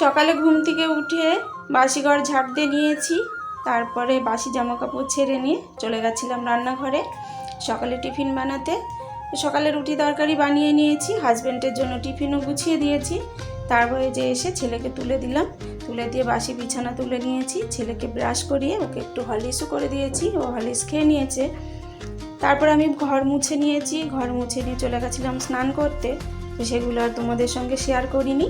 সকালে ঘুম থেকে উঠে বাসি ঘর ঝাড় দিয়ে নিয়েছি। তারপরে বাসি জামা কাপড় ছেড়ে নিয়ে চলে গেছিলাম রান্নাঘরে সকালে টিফিন বানাতে। সকালে রুটি তরকারি বানিয়ে নিয়েছি হাজব্যান্ডের জন্য টিফিনও গুছিয়ে দিয়েছি। তারপরে যে এসে ছেলেকে তুলে দিলাম। তুলে দিয়ে বাসি বিছানা তুলে নিয়েছি। ছেলেকে ব্রাশ করিয়ে ওকে একটু হলিসও করে দিয়েছি। ও হলিস খেয়ে নিয়েছে। তারপর আমি ঘর মুছে নিয়েছি। ঘর মুছে নিয়ে চলে গেছিলাম স্নান করতে। সেগুলো আর তোমাদের সঙ্গে শেয়ার করিনি।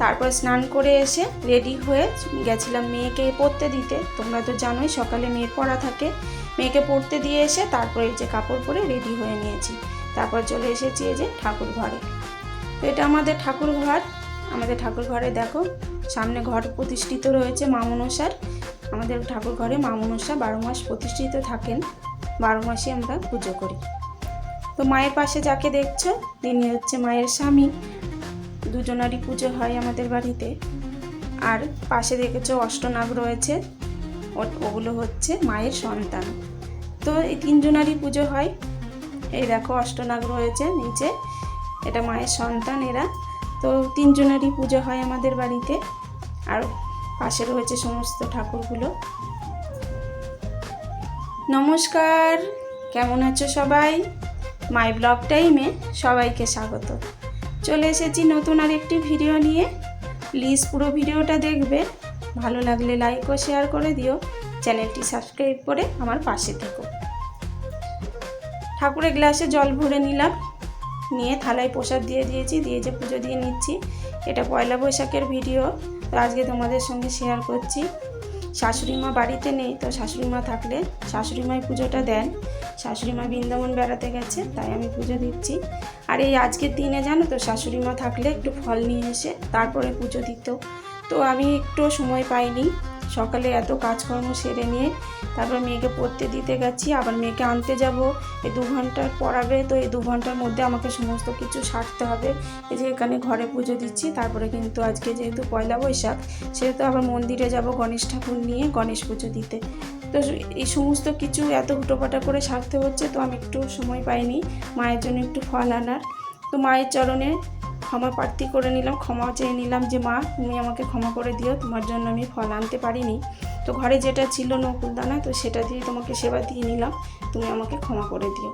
তারপর স্নান করে এসে রেডি হয়ে গেছিলাম মেয়েকে পড়তে দিতে। তোমরা তো জানোই সকালে মেয়ের পড়া থাকে। মেয়েকে পড়তে দিয়ে এসে তারপরে যে কাপড় পরে রেডি হয়ে নিয়েছি। তারপর চলে এসেছি এই যে ঠাকুর ঘরে। তো এটা আমাদের ঠাকুর ঘর। আমাদের ঠাকুর ঘরে দেখো, সামনে ঘর প্রতিষ্ঠিত রয়েছে মা মনসার। আমাদের ঠাকুর ঘরে মা মনসা বারো মাস প্রতিষ্ঠিত থাকেন। বারো মাসে আমরা পুজো করি। তো মায়ের পাশে যাকে দেখছ, তিনি হচ্ছে মায়ের স্বামী। দুজনারই পুজো হয় আমাদের বাড়িতে। আর পাশে দেখেছ অষ্টনাগ রয়েছে। ওগুলো হচ্ছে মায়ের সন্তান। তো এই তিনজনারই পুজো হয়। এই দেখো অষ্টনাগ রয়েছে নিচে। এটা মায়ের সন্তান এরা। তো তিনজনারই পুজো হয় আমাদের বাড়িতে। আর পাশে রয়েছে সমস্ত ঠাকুরগুলো। নমস্কার। কেমন আছো সবাই? মাই ব্লগ টাইমে সবাইকে স্বাগত। চলে এসেছি নতুন আর একটি ভিডিও নিয়ে। প্লিজ পুরো ভিডিওটা দেখবে। ভালো লাগলে লাইক ও শেয়ার করে দিও। চ্যানেলটি সাবস্ক্রাইব করে আমার পাশে থেকো। ঠাকুরের গ্লাসে জল ভরে নিলাম। নিয়ে থালায় প্রসাদ দিয়ে দিয়েছি, দিয়ে যে পুজো দিয়ে নিচ্ছি। এটা পয়লা বৈশাখের ভিডিও। তো আজকে তোমাদের সঙ্গে শেয়ার করছি। শাশুড়ি মা বাড়িতে নেই, তো শাশুড়ি মা থাকলে শাশুড়ি মাই পুজোটা দেন। শাশুড়ি মা বৃন্দাবন বেড়াতে গেছে, তাই আমি পুজো দিচ্ছি। আর এই আজকের দিনে জানো তো শাশুড়ি মা থাকলে একটু ফল নিয়ে এসে তারপরে পুজো দিত। তো আমি একটু সময় পাইনি। সকালে এত কাজকর্ম সেরে নিয়ে তারপর মেয়েকে পড়তে দিতে গেছি, আবার মেয়েকে আনতে যাব। এই দু ঘণ্টার পড়াবে, তো এই দু ঘণ্টার মধ্যে আমাকে সমস্ত কিছু সারতে হবে। এই যে এখানে ঘরে পুজো দিচ্ছি, তারপরে কিন্তু আজকে যেহেতু পয়লা বৈশাখ, সেহেতু আবার মন্দিরে যাব গণেশ ঠাকুর নিয়ে গণেশ পুজো দিতে। তো এই সমস্ত কিছু এত হুটোপাটা করে সারতে হচ্ছে, তো আমি একটু সময় পাইনি, মায়ের জন্য একটু ফল আনার। তো মায়ের চরণে ক্ষমা প্রার্থী করে নিলাম, ক্ষমা চেয়ে নিলাম যে, মা, তুমি আমাকে ক্ষমা করে দিও, তোমার জন্য আমি ফল আনতে পারিনি। তো ঘরে যেটা ছিল নকুলদানা, তো সেটা দিয়ে তোমাকে সেবা দিয়ে নিলাম, তুমি আমাকে ক্ষমা করে দিও।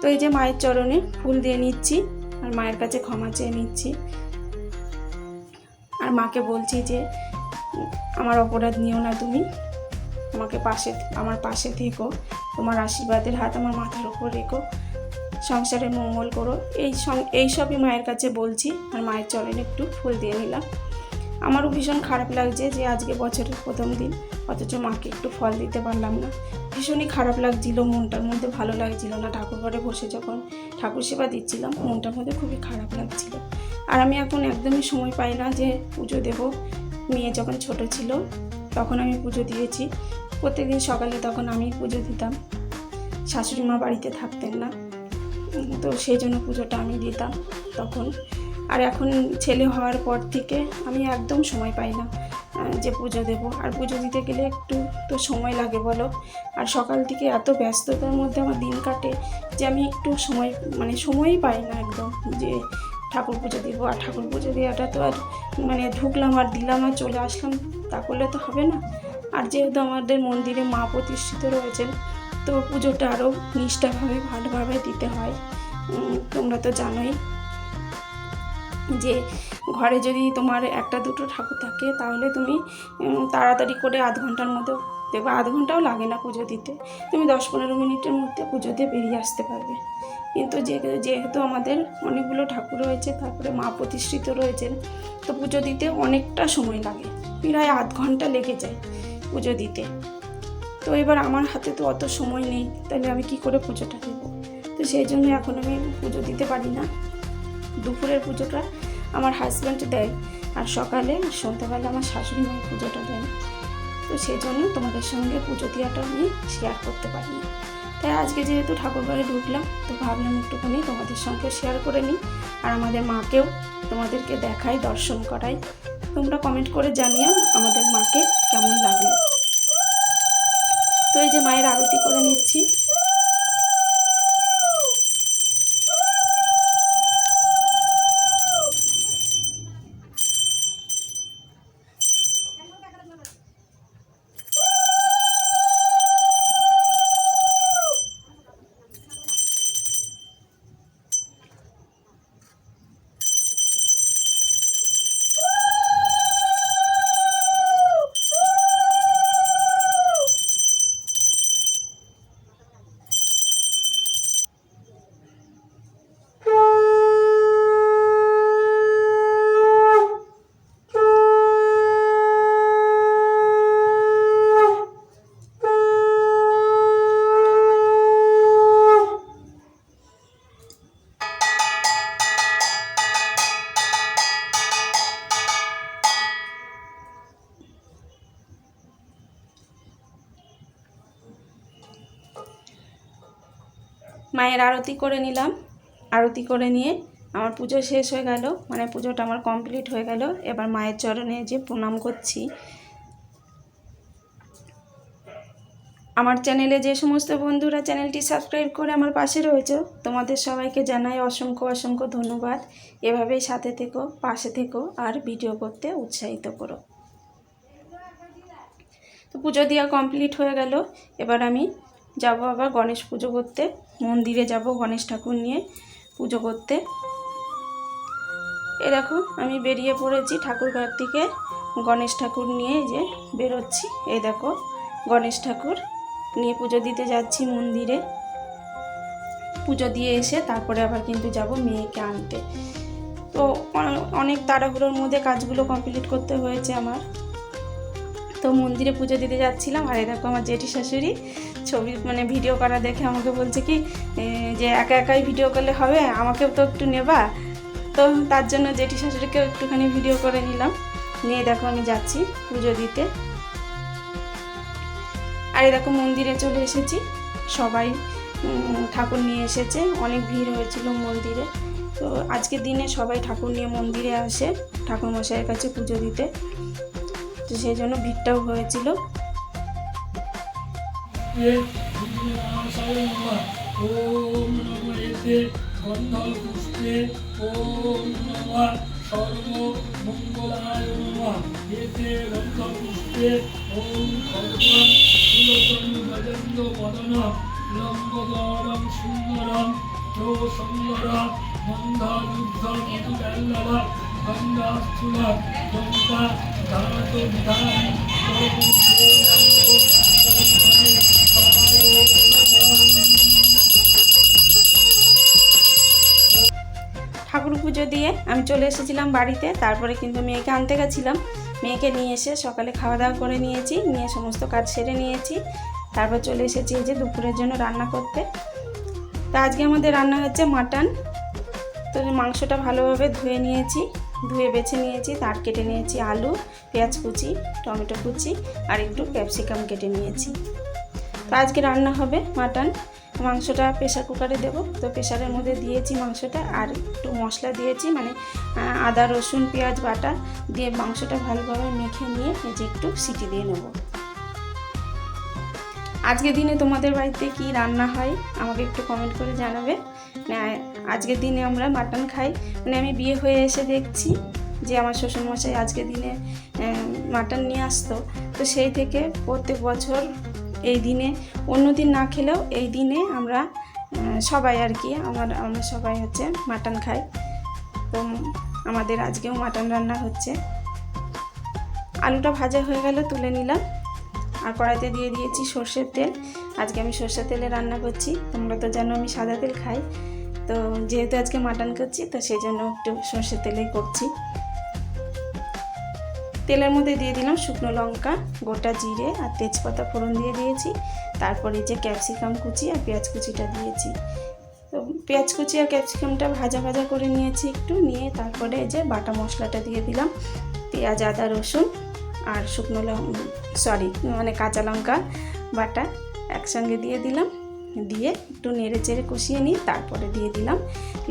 তো এই যে মায়ের চরণে ফুল দিয়ে নিচ্ছি, আর মায়ের কাছে ক্ষমা চেয়ে নিচ্ছি। আর মাকে বলছি যে, আমার অপরাধ নিও না তুমি আমাকে পাশে, আমার পাশে থেকো, তোমার আশীর্বাদের হাত আমার মাথার উপর রেখো। সংসারে মঙ্গল করো। এই এই সবই মায়ের কাছে বলছি। আর মায়ের চরণে একটু ফুল দিয়ে নিলাম। আমারও ভীষণ খারাপ লাগছে যে আজকে বছরের প্রথম দিন, অথচ মাকে একটু ফল দিতে পারলাম না। ভীষণই খারাপ লাগছিল মনটার মধ্যে, ভালো লাগছিল না। ঠাকুর ঘরে বসে যখন ঠাকুর সেবা দিচ্ছিলাম, মনটার মধ্যে খুবই খারাপ লাগছিল। আর আমি এখন একদমই সময় পাই না যে পুজো দেব। মেয়ে যখন ছোট ছিল, তখন আমি পুজো দিয়েছি। প্রত্যেকদিন সকালে তখন আমি পুজো দিতাম। শাশুড়ি মা বাড়িতে থাকতেন না। তো সেই জন্য পুজোটা আমি দিতাম তখন। আর এখন ছেলে হওয়ার পর থেকে আমি একদম সময় পাই না যে পুজো দেব। আর পুজো দিতে গেলে একটু তো সময় লাগে বলো। আর সকাল থেকে এত ব্যস্ততার মধ্যে আমার দিন কাটে যে আমি একটু সময় মানে সময়ই পাই না একদম যে ঠাকুর পুজো দিব। আর ঠাকুর পুজো দেওয়াটা তো আর মানে ঢুকলাম আর দিলাম আর চলে আসলাম, তা করলে তো হবে না। আর যেহেতু আমাদের মন্দিরে মা প্রতিষ্ঠিত রয়েছেন তো পুজোটা আরও নিষ্ঠাভাবে, ভালোভাবে দিতে হয়। তোমরা তো জানোই যে ঘরে যদি তোমার একটা দুটো ঠাকুর থাকে, তাহলে তুমি তাড়াতাড়ি করে আধ ঘণ্টার মধ্যে দেখবে আধ ঘন্টাও লাগে না পুজো দিতে। তুমি দশ পনেরো মিনিটের মধ্যে পুজো দিয়ে বেরিয়ে আসতে পারবে। কিন্তু যে, যেহেতু আমাদের অনেকগুলো ঠাকুর রয়েছে, তারপরে মা প্রতিষ্ঠিত রয়েছেন, তো পুজো দিতে অনেকটা সময় লাগে। প্রায় আধ ঘণ্টা লেগে যায় পুজো দিতে। তো এবার আমার হাতে তো অত সময় নেই, তাহলে আমি কি করে পুজোটা দেবো? তো সেই জন্য এখন আমি পুজো দিতে পারি না। দুপুরের পুজোটা আমার হাজব্যান্ড দেয় আর সকালে সন্ধ্যাবেলা আমার শাশুড়ি মায়ের পুজোটা দেয়। তো সেই জন্য তোমাদের সঙ্গে পুজো দেওয়াটা আমি শেয়ার করতে পারি। না তাই আজকে যেহেতু ঠাকুর ঘরে ঢুকলাম, তো ভাবলাম একটুখানি তোমাদের সঙ্গে শেয়ার করে নিই আর আমাদের মাকেও তোমাদেরকে দেখাই, দর্শন করাই। তোমরা কমেন্ট করে জানিও আমাদের মাকে মায়ের আরতি করে নিলাম। আরতি করে নিয়ে আমার পুজো শেষ হয়ে গেল। মানে পুজোটা আমার কমপ্লিট হয়ে গেল। এবার মায়ের চরণে যে প্রণাম করছি। আমার চ্যানেলে যে সমস্ত বন্ধুরা চ্যানেলটি সাবস্ক্রাইব করে আমার পাশে রয়েছে, তোমাদের সবাইকে জানাই অসংখ্য অসংখ্য ধন্যবাদ। এভাবেই সাথে থেকো, পাশে থেকো আর ভিডিও করতে উৎসাহিত করো। তো পুজো দেওয়া কমপ্লিট হয়ে গেল। এবার আমি যাব আবার গণেশ পুজো করতে, মন্দিরে যাব গণেশ ঠাকুর নিয়ে পুজো করতে। এ দেখো, আমি বেরিয়ে পড়েছি ঠাকুর ঘর থেকে, গণেশ ঠাকুর নিয়ে যে বেরোচ্ছি। এই দেখো, গণেশ ঠাকুর নিয়ে পুজো দিতে যাচ্ছি মন্দিরে। পুজো দিয়ে এসে তারপরে আবার কিন্তু যাব মেয়েকে আনতে। তো অনেক তাড়াহুড়োর মধ্যে কাজগুলো কমপ্লিট করতে হয়েছে আমার। তো মন্দিরে পুজো দিতে যাচ্ছিলাম, আর এ দেখো আমার জেঠি শাশুড়ি ছবি মানে ভিডিও করা দেখে আমাকে বলছে কি যে একা একাই ভিডিও করলে হবে, আমাকেও তো একটু নেবা। তো তার জন্য জেঠি শাশুড়িকেও একটুখানি ভিডিও করে নিলাম। নিয়ে দেখো আমি যাচ্ছি পুজো দিতে। আর দেখো মন্দিরে চলে এসেছি। সবাই ঠাকুর নিয়ে এসেছে। অনেক ভিড় হয়েছিল মন্দিরে। তো আজকের দিনে সবাই ঠাকুর নিয়ে মন্দিরে আসে ঠাকুর মশাইয়ের কাছে পুজো দিতে। তো সেই জন্য ভিড়টাও হয়েছিল। নমঃ ওম নমঃ এতে গন্ধপুষ্পে ওম নমঃ সর্বমঙ্গলায় নমঃ এতে গন্ধপুষ্পে ওম খর্বং সুলতম গজেন্দ্র বদন লম্বদরম সুন্দরম ও সুন্দর মন্দাযুদ্ধ মধুবেল্লভ গঙ্গাস্থূল গঙ্গা ধারত বিধান দিয়ে আমি চলে এসেছিলাম বাড়িতে, তারপরে কিন্তু মেয়েকে আনতে গেছিলাম। মেয়েকে নিয়ে এসে সকালে খাওয়া দাওয়া করে নিয়েছি, নিয়ে সমস্ত কাজ সেরে নিয়েছি। তারপর চলে এসেছি যে দুপুরের জন্য রান্না করতে। তো আজকে আমাদের রান্না হচ্ছে মাটন। তো মাংসটা ভালোভাবে ধুয়ে নিয়েছি, ধুয়ে বেছে নিয়েছি, তার কেটে নিয়েছি আলু, পেঁয়াজ কুচি, টমেটো কুচি আর একটু ক্যাপসিকাম কেটে নিয়েছি। তো আজকে রান্না হবে মাটন। মাংসটা প্রেশার কুকারে দেবো। তো প্রেশারের মধ্যে দিয়েছি মাংসটা আর একটু মশলা দিয়েছি মানে আদা, রসুন, পেঁয়াজ, বাটা দিয়ে মাংসটা ভালোভাবে মেখে নিয়ে যে একটু সিটি দিয়ে নেব। আজকের দিনে তোমাদের বাড়িতে কি রান্না হয় আমাকে একটু কমেন্ট করে জানাবে। না আজকের দিনে আমরা মাটন খাই। মানে আমি বিয়ে হয়ে এসে দেখছি যে আমার শ্বশুরমশাই আজকের দিনে মাটন নিয়ে আসতো। তো সেই থেকে প্রত্যেক বছর এই দিনে, অন্য দিন না খেলেও এই দিনে আমরা সবাই আর কি, আমার, আমরা সবাই হচ্ছে মাটন খাই। তো আমাদের আজকেও মাটন রান্না হচ্ছে। আলুটা ভাজা হয়ে গেল, তুলে নিলাম। আর কড়াইতে দিয়ে দিয়েছি সর্ষের তেল। আজকে আমি সর্ষের তেলে রান্না করছি। তোমরা তো জানো আমি সাদা তেল খাই। তো যেহেতু আজকে মাটন করছি, তো সেই জন্য একটু সর্ষের তেলেই করছি। তেলের মধ্যে দিয়ে দিলাম শুকনো লঙ্কা, গোটা জিরে আর তেজপাতা ফোড়ন দিয়ে দিয়েছি। তারপরে যে ক্যাপসিকাম কুচি আর পেঁয়াজ কুচিটা দিয়েছি। তো পেঁয়াজ কুচি আর ক্যাপসিকামটা ভাজা ভাজা করে নিয়েছি একটু, নিয়ে তারপরে এই যে বাটা মশলাটা দিয়ে দিলাম। পেঁয়াজ, আদা, রসুন আর শুকনো লঙ্কা সরি মানে কাঁচা লঙ্কা বাটা একসঙ্গে দিয়ে দিলাম। দিয়ে একটু নেড়ে চেড়ে কষিয়ে নিই তারপরে দিয়ে দিলাম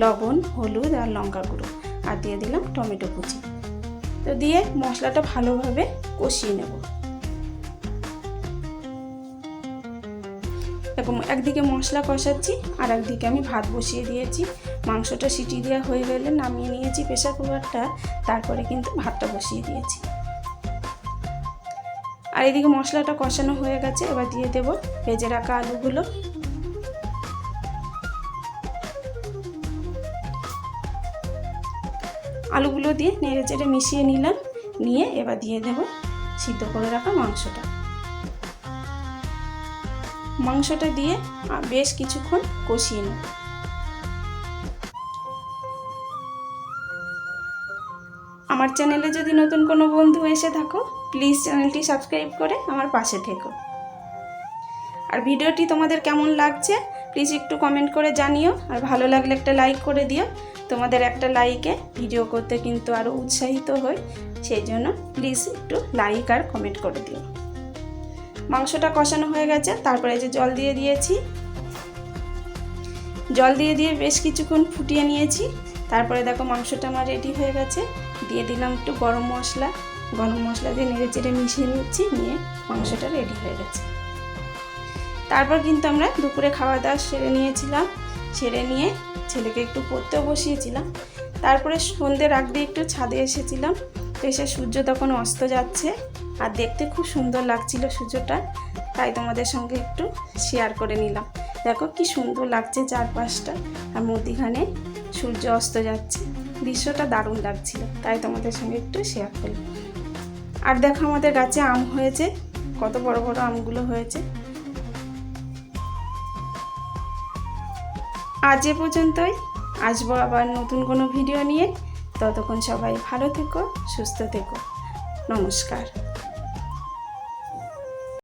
লবণ, হলুদ আর লঙ্কা গুঁড়ো। আর দিয়ে দিলাম টমেটো কুচি। তো দিয়ে মশলাটা ভালোভাবে কষিয়ে নেব। এরকম একদিকে মশলা কষাচ্ছি আর একদিকে আমি ভাত বসিয়ে দিয়েছি। মাংসটা সিটি দেওয়া হয়ে গেলে নামিয়ে নিয়েছি প্রেশার কুকারটা, তারপরে কিন্তু ভাতটা বসিয়ে দিয়েছি। আর এদিকে মশলাটা কষানো হয়ে গেছে, এবার দিয়ে দেবো ভেজে রাখা আলুগুলো। আলুগুলো দিয়ে নেড়ে চেড়ে মিশিয়ে নিলাম। নিয়ে এবার দিয়ে দেবো সিদ্ধ করে রাখা মাংসটা। মাংসটা দিয়ে বেশ কিছুক্ষণ কষিয়ে নেব। আমার চ্যানেলে যদি নতুন কোনো বন্ধু এসে থাকো, প্লিজ চ্যানেলটি সাবস্ক্রাইব করে আমার পাশে থেকো। আর ভিডিওটি তোমাদের কেমন লাগছে, প্লিজ একটু কমেন্ট করে জানিও। আর ভালো লাগলে একটা লাইক করে দিও। তোমাদের একটা লাইকে ভিডিও করতে কিন্তু আরও উৎসাহিত হই। সেই জন্য প্লিজ একটু লাইক আর কমেন্ট করে দিও। মাংসটা কষানো হয়ে গেছে, তারপরে যে জল দিয়ে দিয়েছি। জল দিয়ে দিয়ে বেশ কিছুক্ষণ ফুটিয়ে নিয়েছি। তারপরে দেখো মাংসটা আমার রেডি হয়ে গেছে। দিয়ে দিলাম একটু গরম মশলা। গরম মশলা দিয়ে নেড়ে চেড়ে মিশিয়ে নিচ্ছি, নিয়ে মাংসটা রেডি হয়ে গেছে। তারপর কিন্তু আমরা দুপুরে খাওয়া দাওয়া সেরে নিয়েছিলাম। সেরে নিয়ে ছেলেকে একটু পড়তেও বসিয়েছিলাম। তারপরে সন্ধ্যের আগ একটু ছাদে এসেছিলাম। এসে সূর্য তখন অস্ত যাচ্ছে আর দেখতে খুব সুন্দর লাগছিল সূর্যটা। তাই তোমাদের সঙ্গে একটু শেয়ার করে নিলাম। দেখো কি সুন্দর লাগছে চারপাশটা আর মধ্যিখানে সূর্য অস্ত যাচ্ছে। দৃশ্যটা দারুণ লাগছিল, তাই তোমাদের সঙ্গে একটু শেয়ার করলাম। আর দেখো আমাদের গাছে আম হয়েছে, কত বড় বড় আমগুলো হয়েছে। আজ এ পর্যন্তই। আসব আবার নতুন কোনো ভিডিও নিয়ে। ততক্ষণ সবাই ভালো থেকো, সুস্থ থেকো। নমস্কার।